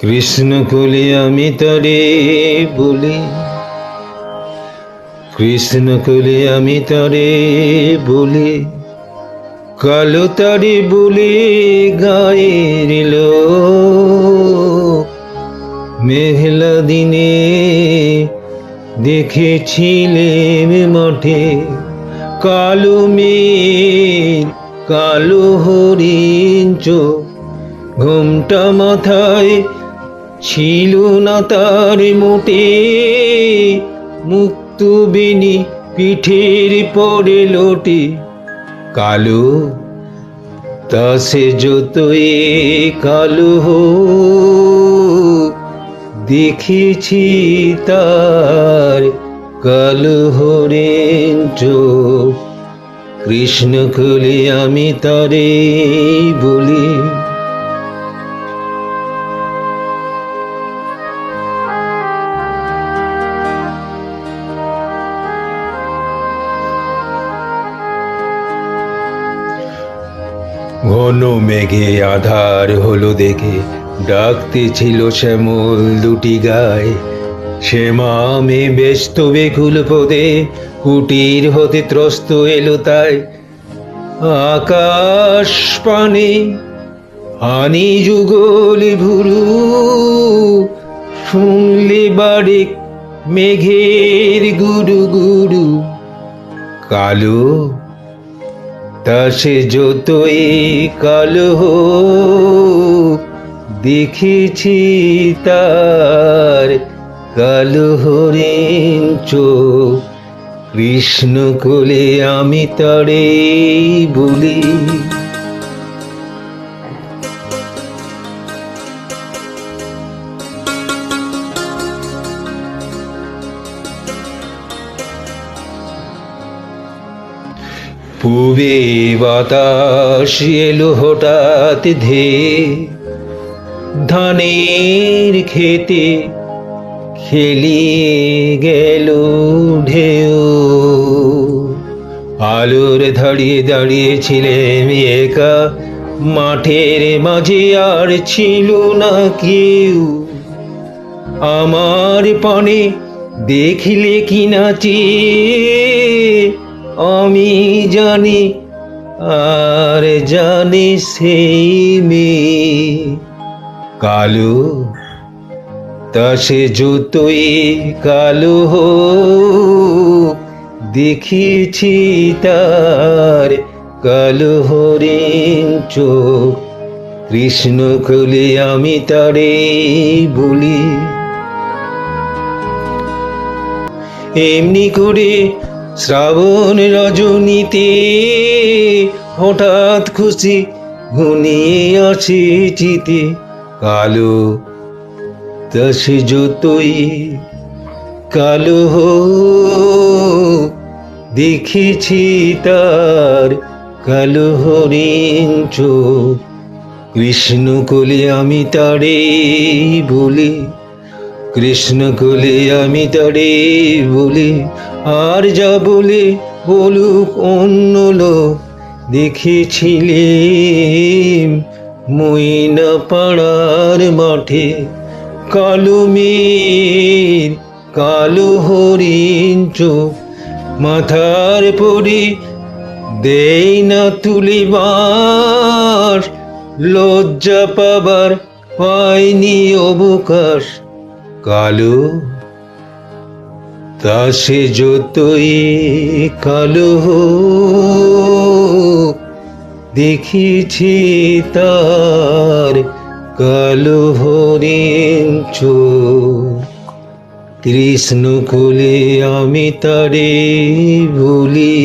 কৃষ্ণ কলি আমি তারে বলি, কৃষ্ণ কলি আমি তারে বলি, কালো তারে বলে গায়ের মেঘলা দিনে দেখেছিলেম মাঠে কালো মেঘ, কালো হরিণ চোখ, ঘুমটা মাথায় ছিল না তার মোটে। মুক্ত বেনি পিঠের পরে লোটে। কালো, তা সে যতই কালো দেখেছি তার কালো হরেন চোখ। কৃষ্ণ খুলে আমি তারে বলি। ঘন মেঘে আধার হলো দেখে। ডাকতে ছিল শ্যামল দুটি গায়ে। শ্যামা আমি ব্যস্ত বেকুল পদে, কুটির হতে ত্রস্ত এলো তাই। আকাশ পানে হানি যুগল ভুরু শুনলে বাড়ি মেঘের গুরু গুরু কালো তা সে যতই কাল দেখেছি তার কালো হরিণ চোখ। কৃষ্ণ কোলে আমি তারে বলি। পূবে বাতাস এলো হঠাৎ ধে ধানের খেতে খেলিয়ে গেল ঢেউ। আলোর দাঁড়িয়ে দাঁড়িয়েছিলেন একা। মাঠের মাঝে আর ছিল না কেউ। আমার পানে দেখলে কি নাচে আমি জানি আর জানি সেই মেয়ে। কালো তা সে যতই কালো হোক, দেখেছি তার কালো হরিণ চোখ। কৃষ্ণ খুলে আমি তারে বলি এমনি করে শ্রাবণ রজনীতে হঠাৎ খুশি ঘনিয়ে আছে চিতে কালো তা যতই কালো দেখেছি তার কালো হরিণ চোখ। কৃষ্ণ কোলে আমি তারে বলি, কৃষ্ণ কোলে আমি তারে বলি আর যা বলে বলুক অন্য লোক, দেখেছিলেম মইনা পাড়ার মাঠে কালো মেয়ের কালো হরিণ চোখ, মাথার পরে দেই না তুলি বাস লজ্জা পাবার পাইনি অবকাশ, কালো তা সে যতই কালো দেখিছি তার কালো হরিণ চোখ। কৃষ্ণ কুলে আমি তারে ভুলি।